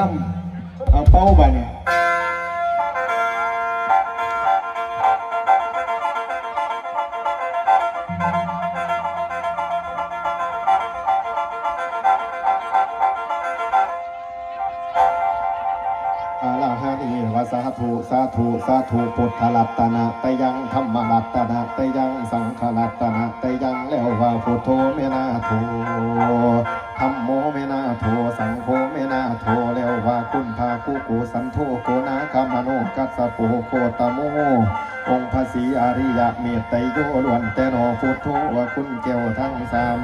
ล่ำเอาเป้าบานี่ยอาลาฮานีวะสาธุ สาธุ สาธุพุทธรัตนะตยังธรรมรัตนะตยังสัง สันโทโกนาคามโนกัสสะโปโคตโมองค์พระศรีอริยะเมตไตโยล้วนแต่นอพุทโธว่าคุณแก้วทั้งสาม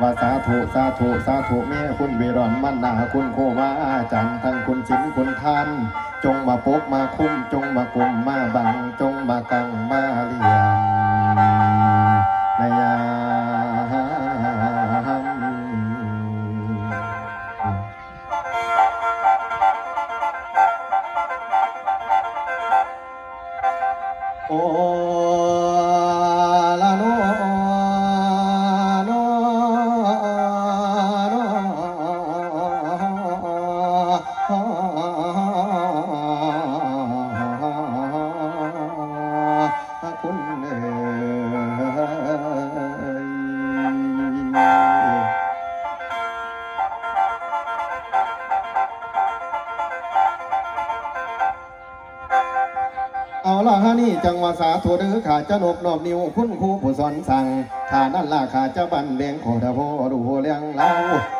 ว่าสาธุสาธุสาธุแม่คุณเวรอนมันนาคุณโควาอาจารย์ทั้งคุณชินคุณทาน จงมาปกมาคุ้มจงมากลุ่มมาบังจงมากัง ละฮะนี่จังหวะสาธุเด้อขาจะนบนอบนิ้วคุณครูผู้สอนสั่งขานั่นล่ะขาจะบันเลงขอทะโพดูเลี้ยงเล่า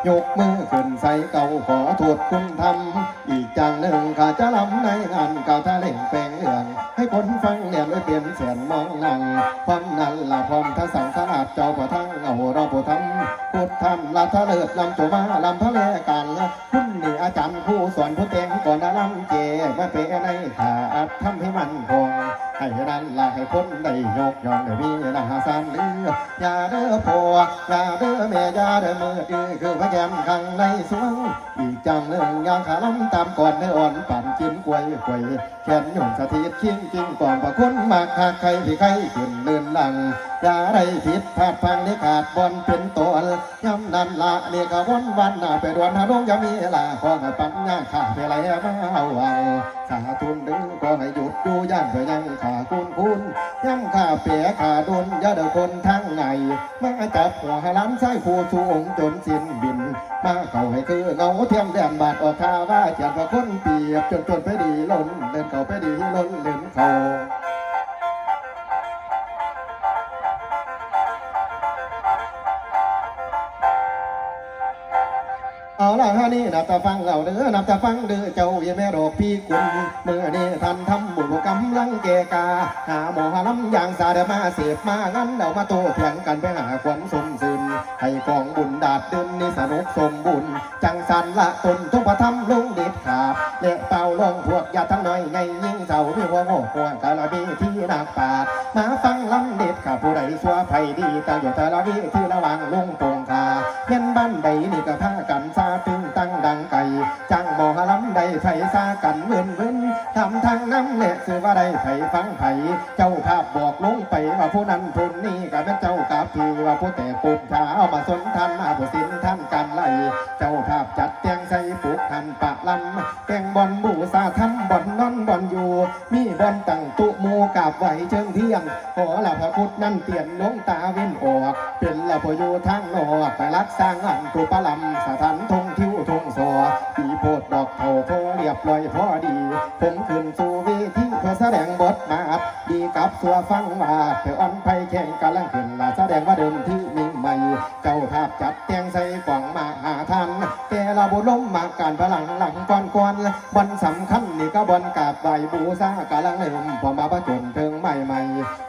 ยกมือขึ้นใส่เก่าขอโทษคุณทำอีกจังหนึ่งขาจะลำในงานเก่าทะเล่งแปลงเรื่องให้คนฟังเรียนไว้เปลี่ยนแสนมองหลังความนั้นล่ะพร้อมทั้งสังขนาดเจ้าประทังเอาเราผู้ทำพุทธธรรมลาทะเลิศลำโจมาลำทะเลกันคุณนี่อาจารย์ผู้สอนผู้เต็ง มาเปในขาดทำให้มันคง ให้นั้นละให้คนได้ยกย่องได้มีนาสานเลืออย่าเด้อพ่ออย่าเด้อแม่อย่าเด้อมือดีคือพระแกมข้างในสวงอีกจังหนึ่องย่างขาล้ำตามก่อนเนื้ออ่อนปั่นจิ้มกวยกวยแขนหยุ่งสถิตคิงจริงก่อนประคุณมากหากใครที่ใครขึ้นเดินหลังอย่าได้ผิดพลาดพังนี่ขาดบอลเป็นตัวย้ำนันละเนี่ยกวนวันหน้าไปดวนหาดงยามีลาขอให้ปัญญาข้าไปไหลมาเอาเอาสาธุนดื้อขอให้หยุดอยู่ย่านเพื่อยังขาคุณคุณยังขาเปียขาดนยาเดคนทั้งไงมาจับหัวให้ล้านไส้ผู้ชูงจนสิ้นบิน มาเข้าให้คือเงาเทียมแดนบาดออกคาว่าเจียนว่าคนเปียบจนจนไปดีล้นเดินเข้าไปดีล้นเดินเข้า เอาละฮะนี่นับตาฟังเราเด้อนับตาฟังเด้อเจ้าเวียนแม่ดอกพี่กุลเมื่อนี้ท่านทำบุญกำลังเกกา หาหมอหาลำยางสาเดมาเสียบมางั้นเดามาโตเพียงกันไปหาความสมซึนให้กองบุญดาดดินนี่สนุกสมบุญจังสันละตนทุกประทำลงเด็ดขาดเละเป่าลงพวกยาทั้งน้อยไงยิ่งเจ้ามีหัวโง่หัวกะละบีที่นักปาดมาฟังลำเด็ดข้าผู้ใดสัวไผดีตาอยู่แต่ละวิที่ระวังลงตรงคาเพียนบ้านใดนี่ก็พากันซาตึงตั้ง ดังไก่จังมอหลำใดไผซากันเวินเวินทำทางน้ำเละสือว่าใดไผฟังไผเจ้าภาพบอกลงไปว่าผู้นั้นผู้นี้ก็เป็นเจ้ากับพี่ว่าผู้แต่ปุบชาเอามาสนทันมาผู้สินท่านกันไล่เจ้าภาพจัดเตียงใส่ปุกหันปะลำแกงบอลบูซาทำบอลนอนบอลอยู่ มีบอลตั้งตุหมูกาบไหวเชิงเที่ยงขอละพระพุทธนั่นเตียนน้องตาเว้นออก เป็นละพอยู่ทางนอกไปรักสร้างอันตุปะลำสถานทงทิว ทงสอปีโพดดอกเถาโพเรียบร้อยพอดี ผมขึ้นสู่เวทีเพื่อแสดงบทบาทดีกับสัวฟังว่าเพื่ออ่อนไผแข่งกันลังขึ้นลาแสดงว่าเดิมที่มีใหม่ เจ้าภาพจัดแตงใส่กล่องมา บุล้มมาการพลังหลังก่อนก่อนวันสำคัญนี่ก็บนกาบไหวบูซากำลังเริ่มพอมาประจนเทิงใหม่ใหม่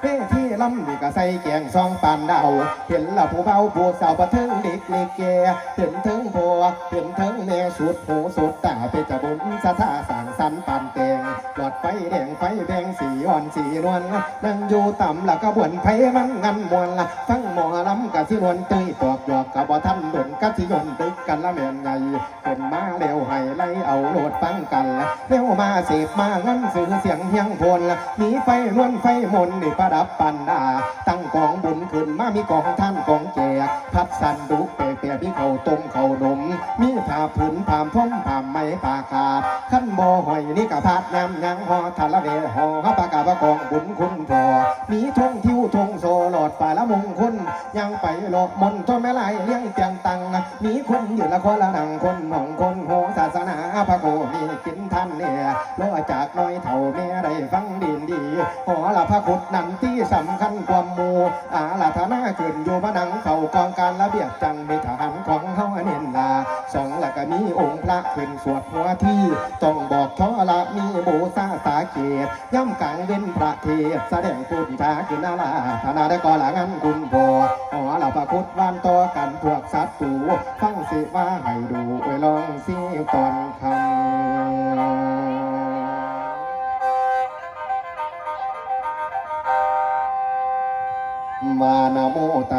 เป้ที่ลำนี่ก็ใส่แกงซองปานดาวเห็นละผู้เบาผู้สาวประเทิงเด็กเล็กแก่เห็นถึงผัวเห็นถึงแม่สุดหูสุดตาเป็นจะบุญสะท่าสางสันปานเตงหลอดไฟแดงไฟแดงสีอ่อนสีนวลนั่งอยู่ต่ำละก็บวนไผมันงันมวนละฟังหมอลำกะสินวลตุ้ยปอกหยอกกะบ่ทันดน กะสิยนตึกกันละแม่นไงเป็นมาเร็วให้ไล่เอาโลดฟังกันละเร็วมาเสพมางั้นสื่อเสียงเฮียงพลละมีไฟนวลไฟมนนี่ประดับปันดา ตั้งกองบุญขึ้นมามีกองท่านกองแจกพัดสันดุเปกเปียพี่เขาต้มเขานม มีผ้าผืนผ้าพ้มผ้าไหมผ้าขาดขั้นบ่หอยนี่กะพาดน้ำยังหอทะละเวหอฮะปากกาบกองบุญคุณพอมีทงทิวทงโซหลอดป่าละมงคลยังไปหลอกมนต์ทนแม่ลายเลี้ยงเตียงตังมีคนอยืนละคนละนังคนหนองคนโหศาสนาพระโกมีกินท่านเนี่ยล้อจากน้อยเท่าแม่ได้ฟังดินดีหอละพระคุดนันที่สำคัญความหมูอาลาธนาขึ้นอยู่มานังเข่ากองการระเบียบจังมีทหารของเฮาเน้นลาสองละก็มีองค์พระขึ้นสวดหัวที่ต้องบอกท้อ มีโบซาสาเกตย่ำกลางเว้นประเทศแสดงปุญชาขึ้นาลาธนาได้ก่อหลังอันคุณพอหอละพระคุดวันต่อกันพวกสัตว์ตูฟังสิว่าให้ดูไว้ลองสิตอนคำมานะโมต